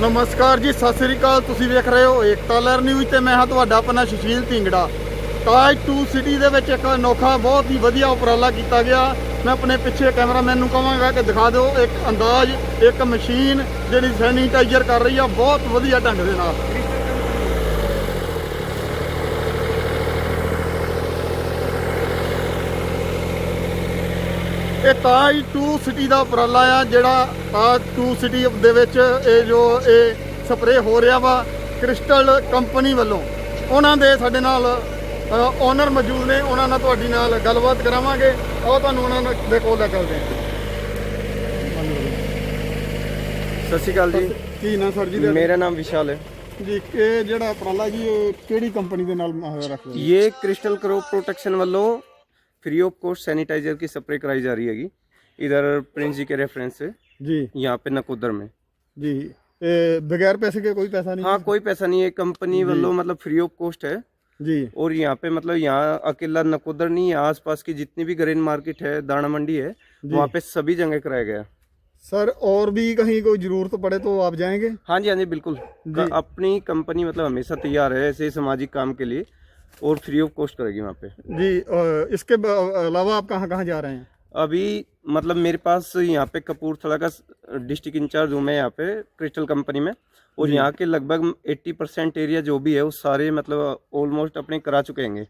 ਨਮਸਕਾਰ ਜੀ, ਸਤਿ ਸ੍ਰੀ ਅਕਾਲ, ਤੁਸੀਂ ਵੇਖ ਰਹੇ ਹੋ ਏਕਤਾ ਲਹਿਰ ਨਿਊਜ਼ ਤੇ ਮੈਂ ਹਾਂ ਤੁਹਾਡਾ ਆਪਣਾ ਸੁਸ਼ੀਲ ਢਿੰਗੜਾ। ਤਾਜ 2 ਸਿਟੀ ਦੇ ਵਿੱਚ ਇੱਕ ਅਨੋਖਾ, ਬਹੁਤ ਹੀ ਵਧੀਆ ਉਪਰਾਲਾ ਕੀਤਾ ਗਿਆ। ਮੈਂ ਆਪਣੇ ਪਿੱਛੇ ਕੈਮਰਾਮੈਨ ਨੂੰ ਕਹਾਂਗਾ ਕਿ ਦਿਖਾ ਦਿਓ, ਇੱਕ ਅੰਦਾਜ਼, ਇੱਕ ਮਸ਼ੀਨ ਜਿਹੜੀ ਸੈਨੀਟਾਈਜ਼ਰ ਕਰ ਰਹੀ ਆ, ਬਹੁਤ ਵਧੀਆ ਢੰਗ ਦੇ ਨਾਲ। ਇਹ ਤਾਜ 2 ਸਿਟੀ ਦਾ ਉਪਰਾਲਾ ਆ ਜਿਹੜਾ ਤਾਜ 2 ਸਿਟੀ ਦੇ ਵਿੱਚ ਇਹ ਜੋ ਇਹ ਸਪਰੇਅ ਹੋ ਰਿਹਾ ਵਾ ਕ੍ਰਿਸਟਲ ਕੰਪਨੀ ਵੱਲੋਂ। ਉਹਨਾਂ ਦੇ ਸਾਡੇ ਨਾਲ ਓਨਰ ਮੌਜੂਦ ਨੇ ਉਹਨਾਂ ਨਾਲ ਤੁਹਾਡੀ ਨਾਲ ਗੱਲਬਾਤ ਕਰਾਵਾਂਗੇ। ਆਓ ਤੁਹਾਨੂੰ ਉਹਨਾਂ ਦੇ ਕੋਲ ਲੈ ਚੱਲਦੇ ਹਾਂ। ਸਤਿ ਸ਼੍ਰੀ ਅਕਾਲ ਜੀ। ਕੀ ਨਾਂ ਸਰ ਜੀ ਮੇਰਾ ਨਾਮ ਵਿਸ਼ਾਲ ਹੈ। ਜੀ ਇਹ ਜਿਹੜਾ ਉਪਰਾਲਾ ਜੀ ਇਹ ਕਿਹੜੀ ਕੰਪਨੀ ਦੇ ਨਾਲ ਹੋ? ਇਹ ਕ੍ਰਿਸਟਲ ਕਰੋ ਪ੍ਰੋਟੈਕਸ਼ਨ ਵੱਲੋਂ फ्री ऑफ़ कॉस्ट सैनिटाइजर की स्प्रे कराई जा रही है इधर प्रिंस जी के रेफरेंस से जी। यहाँ पे नकोदर में। जी। बगैर पैसे के कोई पैसा नहीं हाँ कोई पैसा नहीं है। कंपनी वालों मतलब फ्री ऑफ़ कॉस्ट है। जी। और यहाँ पे मतलब यहाँ अकेला नकोदर नहीं है। आसपास की जितनी भी ग्रेन मार्केट है दाना मंडी है वहाँ पे सभी जगह कराया गया सर और भी कहीं कोई ज़रूरत तो पड़े तो आप जाएँगे? हाँ जी हाँ जी बिल्कुल। जी। अपनी कंपनी मतलब हमेशा तैयार है ऐसे सामाजिक काम के लिए। और फ्री ऑफ़ कॉस्ट करेगी वहाँ पे। जी इसके अलावा आप कहाँ कहाँ जा रहे हैं? अभी मतलब मेरे पास यहाँ पे कपूरथला का डिस्ट्रिक्ट इंचार्ज हूँ मैं यहाँ पे क्रिस्टल कंपनी में। और यहाँ के लगभग 80 परसेंट एरिया जो भी है वो सारे मतलब ऑलमोस्ट अपने करा चुके हैं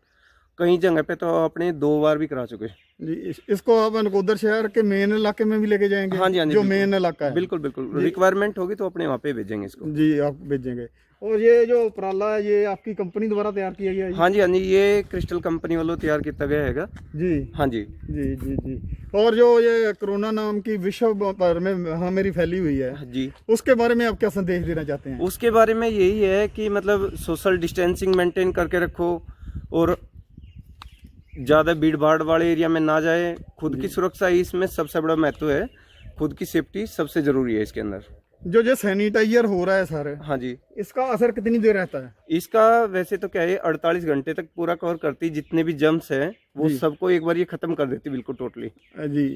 कई जगह पे तो अपने दो बार भी करा चुके जी इस, इसको आप नकोदर शहर के मेन इलाके में भी लेके जाएँगे हाँ जी, हाँ जी, जो मेन इलाका है। बिल्कुल बिल्कुल। रिक्वायरमेंट होगी तो अपने वहाँ पे भेजेंगे इसको। जी आप भेजेंगे। और ये जो उपराला है ये आपकी कंपनी द्वारा तैयार किया गया है? हाँ जी हाँ जी ये क्रिस्टल कंपनी वालों तैयार किया गया हैगा। जी। हाँ जी। जी जी जी। और जो ये कोरोना नाम की विश्व भर में महामारी फैली हुई है जी। उसके बारे में आप क्या संदेश देना चाहते हैं? उसके बारे में यही है कि मतलब सोशल डिस्टेंसिंग मेंटेन करके रखो और ज़्यादा भीड़ भाड़ वाले एरिया में ना जाए। खुद की सुरक्षा ही इसमें सबसे बड़ा महत्व है। खुद की सेफ्टी सबसे ज़रूरी है इसके अंदर। जो जो सैनिटाइजर हो रहा है सर हाँ जी। इसका असर कितनी देर रहता है? इसका वैसे तो क्या है अड़तालीस घंटे तक पूरा कवर करती जितने भी जम्स हैं वो सबको एक बार ये ख़त्म कर देती बिल्कुल टोटली जी।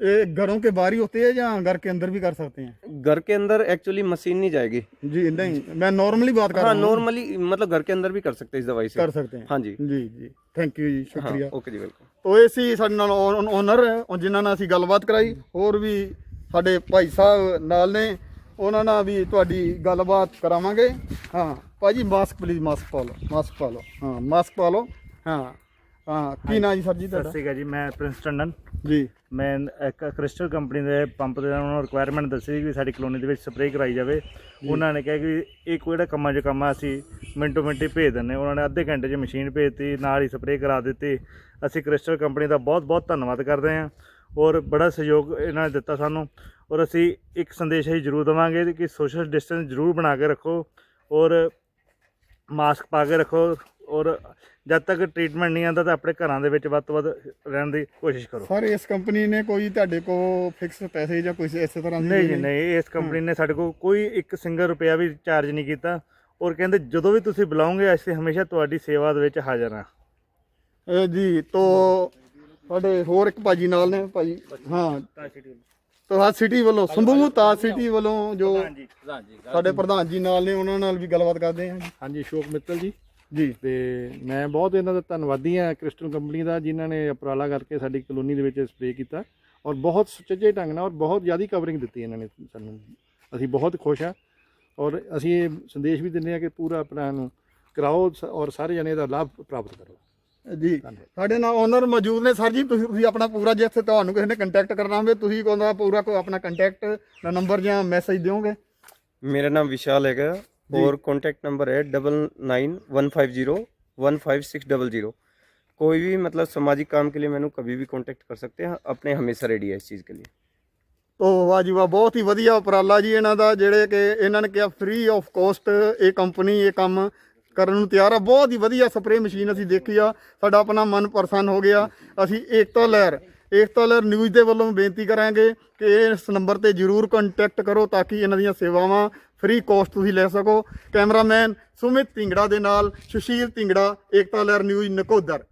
ये घरों के बाहर ही होते हैं या घर के अंदर भी कर सकते हैं घर के अंदर एक्चुअली मशीन नहीं जाएगी जी नहीं मैं नॉर्मली बात कर रहा हाँ हूँ नॉर्मली मतलब घर के अंदर भी कर सकते हैं इस दवाई से कर सकते हैं हाँ जी ਜੀ ਜੀ ਥੈਂਕ ਯੂ ਜੀ हाँ ਸ਼ੁਕਰੀਆ ओके जी वेलकम ਤੋ ਇਹ ਸੀ ਸਾਡੇ ਨਾਲ ਓਨਰ ਜਿਨ੍ਹਾਂ ਨਾਲ ਅਸੀਂ ਗੱਲਬਾਤ ਕਰਾਈ ਹੋਰ ਵੀ ਸਾਡੇ ਭਾਈ ਸਾਹਿਬ ਨਾਲ ਨੇ ਉਹਨਾਂ ਨਾਲ ਵੀ ਤੁਹਾਡੀ ਗੱਲਬਾਤ ਕਰਾਵਾਂਗੇ ਹਾਂ ਭਾਜੀ ਮਾਸਕ ਪਲੀਜ਼ ਮਾਸਕ ਪਾ ਲਓ ਮਾਸਕ ਪਾ ਲਓ ਹਾਂ ਮਾਸਕ ਪਾ ਲਓ ਹਾਂ ਹਾਂ ਕੀ ਨਾਂ ਜੀ ਸਰ ਜੀ ਸਤਿ ਤੁਹਾਡਾ ਸ਼੍ਰੀ ਅਕਾਲ ਜੀ ਮੈਂ ਪ੍ਰਿੰਸ ਟੰਡਨ ਜੀ। ਮੈਂ ਇੱਕ ਕ੍ਰਿਸਟਲ ਕੰਪਨੀ ਦੇ ਪੰਪ ਦੇ ਉਹਨਾਂ ਨੂੰ ਰਿਕੁਆਇਰਮੈਂਟ ਦੱਸੀ ਕਿ ਸਾਡੀ ਕਲੋਨੀ ਦੇ ਵਿੱਚ ਸਪਰੇਅ ਕਰਾਈ ਜਾਵੇ। ਉਹਨਾਂ ਨੇ ਕਿਹਾ ਕਿ ਇਹ ਕੋਈ ਜਿਹੜਾ ਕੰਮਾਂ 'ਚ ਕੰਮ ਅਸੀਂ ਮਿੰਟੋ ਮਿੰਟੀ ਭੇਜ ਦਿੰਨੇ ਉਹਨਾਂ ਨੇ ਅੱਧੇ ਘੰਟੇ 'ਚ ਮਸ਼ੀਨ ਭੇਜਤੀ ਨਾਲ ਹੀ ਸਪਰੇਅ ਕਰਾ ਦਿੱਤੀ। ਅਸੀਂ ਕ੍ਰਿਸਟਲ ਕੰਪਨੀ ਦਾ ਬਹੁਤ ਬਹੁਤ ਧੰਨਵਾਦ ਕਰਦੇ ਹਾਂ ਔਰ ਬੜਾ ਸਹਿਯੋਗ ਇਹਨਾਂ ਨੇ ਦਿੱਤਾ ਸਾਨੂੰ ਔਰ ਅਸੀਂ ਇੱਕ ਸੰਦੇਸ਼ ਹੀ ਜ਼ਰੂਰ ਦੇਵਾਂਗੇ ਕਿ ਸੋਸ਼ਲ ਡਿਸਟੈਂਸ ਜ਼ਰੂਰ ਬਣਾ ਕੇ ਰੱਖੋ ਔਰ ਮਾਸਕ ਪਾ ਕੇ ਰੱਖੋ। ਔਰ ਜਦ ਤੱਕ ਟ੍ਰੀਟਮੈਂਟ ਨਹੀਂ ਆਉਂਦਾ ਤਾਂ ਆਪਣੇ ਘਰਾਂ ਦੇ ਵਿੱਚ ਵੱਧ ਤੋਂ ਵੱਧ ਰਹਿਣ ਦੀ ਕੋਸ਼ਿਸ਼ ਕਰੋ। ਸਰ ਇਸ ਕੰਪਨੀ ਨੇ ਕੋਈ ਤੁਹਾਡੇ ਕੋ ਫਿਕਸ ਪੈਸੇ ਜਾਂ ਕੋਈ ਇਸੇ ਤਰ੍ਹਾਂ ਦੀ ਨਹੀਂ ਜੀ ਨਹੀਂ ਇਸ ਕੰਪਨੀ ਨੇ ਸਾਡੇ ਕੋਲ ਕੋਈ ਇੱਕ ਸਿੰਗਲ ਰੁਪਿਆ ਵੀ ਚਾਰਜ ਨਹੀਂ ਕੀਤਾ। ਔਰ ਕਹਿੰਦੇ ਜਦੋਂ ਵੀ ਤੁਸੀਂ ਬੁਲਾਓਗੇ ਅਸੀਂ ਹਮੇਸ਼ਾ ਤੁਹਾਡੀ ਸੇਵਾ ਦੇ ਵਿੱਚ ਹਾਜ਼ਰ ਹਾਂ। ਜੀ ਤੋ ਸਾਡੇ ਹੋਰ ਇੱਕ ਭਾਜੀ ਨਾਲ ਨੇ ਭਾਜੀ ਹਾਂ। ਤਾਂ ਸਿਟੀ ਵੱਲੋਂ। ਸੰਭੂ ਤਾ ਸਿਟੀ ਵੱਲੋਂ ਜੋ ਸਾਡੇ ਪ੍ਰਧਾਨ ਜੀ ਨਾਲ ਨੇ ਉਹਨਾਂ ਨਾਲ ਵੀ ਗੱਲਬਾਤ ਕਰਦੇ ਹਾਂ ਹਾਂਜੀ ਅਸ਼ੋਕ ਮਿੱਤਲ ਜੀ। ਜੀ ਤੇ ਮੈਂ ਬਹੁਤ ਇਹਨਾਂ ਦਾ ਧੰਨਵਾਦੀ ਹਾਂ ਕ੍ਰਿਸਟਲ ਕੰਪਨੀ ਦਾ ਜਿਨ੍ਹਾਂ ਨੇ ਉਪਰਾਲਾ ਕਰਕੇ ਸਾਡੀ ਕਲੋਨੀ ਦੇ ਵਿੱਚ ਸਪਰੇਅ ਕੀਤਾ ਔਰ ਬਹੁਤ ਸੁਚੱਜੇ ਢੰਗ ਨਾਲ ਔਰ ਬਹੁਤ ਜ਼ਿਆਦਾ ਕਵਰਿੰਗ ਦਿੱਤੀ ਇਹਨਾਂ ਨੇ ਸਾਨੂੰ। ਅਸੀਂ ਬਹੁਤ ਖੁਸ਼ ਹਾਂ ਔਰ ਅਸੀਂ ਇਹ ਸੰਦੇਸ਼ ਵੀ ਦਿੰਦੇ ਹਾਂ ਕਿ ਪੂਰਾ ਆਪਣਾ ਨੂੰ ਕਰਾਓ ਔਰ ਸਾਰੇ ਜਣੇ ਦਾ ਲਾਭ ਪ੍ਰਾਪਤ ਕਰੋ। ਜੀ ਸਾਡੇ ਨਾਲ ਓਨਰ ਮੌਜੂਦ ਨੇ। ਸਰ ਜੀ ਤੁਸੀਂ ਤੁਸੀਂ ਆਪਣਾ ਪੂਰਾ ਜਿੱਥੇ ਤੁਹਾਨੂੰ ਕਿਸੇ ਨੇ ਕੰਟੈਕਟ ਕਰਨਾ ਹੋਵੇ ਤੁਸੀਂ ਕੋਲ ਪੂਰਾ ਕੋ ਆਪਣਾ ਕੰਟੈਕਟ ਦਾ ਨੰਬਰ ਜਾਂ ਮੈਸੇਜ ਦਿਓਗੇ? ਮੇਰਾ ਨਾਮ ਵਿਸ਼ਾਲ ਹੈਗਾ। और कॉन्टैक्ट नंबर है double nine one five zero one five six double zero कोई भी मतलब सामाजिक काम के लिए मैंने कभी भी कांटेक्ट कर सकते हैं अपने हमेशा रेडी है इस चीज़ के लिए ਤੋ ਵਾਹ ਜੀ ਵਾਹ ਬਹੁਤ ਹੀ ਵਧੀਆ ਉਪਰਾਲਾ ਜੀ ਇਹਨਾਂ ਦਾ ਜਿਹੜੇ ਕਿ ਇਹਨਾਂ ਨੇ ਕਿਹਾ ਫ੍ਰੀ ਆਫ ਕੋਸਟ ਇਹ ਕੰਪਨੀ ਇਹ ਕੰਮ ਕਰਨ ਨੂੰ ਤਿਆਰ ਆ ਬਹੁਤ ਹੀ ਵਧੀਆ ਸਪਰੇਅ ਮਸ਼ੀਨ ਅਸੀਂ ਦੇਖੀ ਆ ਸਾਡਾ ਆਪਣਾ ਮਨ ਪ੍ਰਸੰਨ ਹੋ ਗਿਆ ਅਸੀਂ ਏਕਤਾ ਲਹਿਰ ਏਕਤਾ ਲਹਿਰ ਨਿਊਜ਼ ਦੇ ਵੱਲੋਂ ਬੇਨਤੀ ਕਰਾਂਗੇ ਕਿ ਇਸ ਨੰਬਰ ਤੇ ਜਰੂਰ ਕੰਟੈਕਟ ਕਰੋ ਤਾਂ ਕਿ ਇਹਨਾਂ ਦੀਆਂ ਸੇਵਾਵਾਂ ਫ੍ਰੀ ਕੋਸਟ ਤੁਸੀਂ ਲੈ ਸਕੋ। ਕੈਮਰਾਮੈਨ ਸੁਮਿਤ ਢਿੰਗੜਾ ਦੇ ਨਾਲ ਸੁਸ਼ੀਲ ਢਿੰਗੜਾ, ਏਕਤਾ ਲਹਿਰ ਨਿਊਜ਼ ਨਕੋਦਰ।